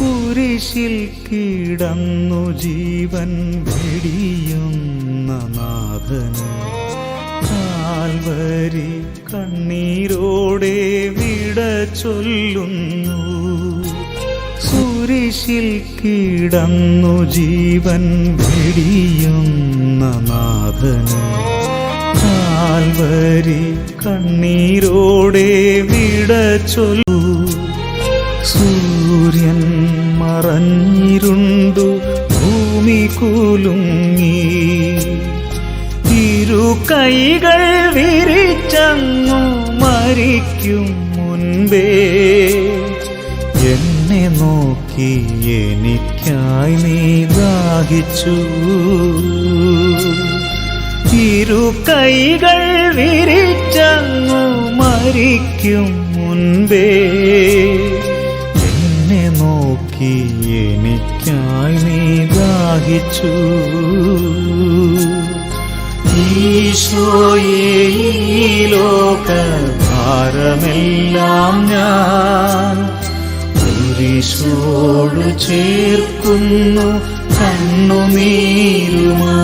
കുരിശിൽ കിടന്നു ജീവൻ വെടിയുന്ന നാഥന്. കാൽവരി കണ്ണീരോടെ വിട ചൊല്ലുന്നു. കുരിശിൽ കിടന്നു ജീവൻ വെടിയുന്ന നാഥന്. കാൽവരി കണ്ണീരോടെ വിട ചൊല്ലു സൂര്യൻ മറഞ്ഞിരുണ്ടു ഭൂമി കുലുങ്ങി. ഇരു കൈകൾ വിരിച്ചങ്ങു മരിക്കും മുൻപേ. എന്നെ നോക്കി എനിക്കായി നീ ദാഹിച്ചു. ഇരു കൈകൾ വിരിച്ചങ്ങു മരിക്കും മുൻപേ. നോക്കി എനിക്കായി നീ ദാഹിച്ചു. ഈശോയേ ഈ ലോക ഭാരമെല്ലാം ഞാൻ കുരിശോടു ചേർക്കുന്നു കണ്ണുനീരുമാ.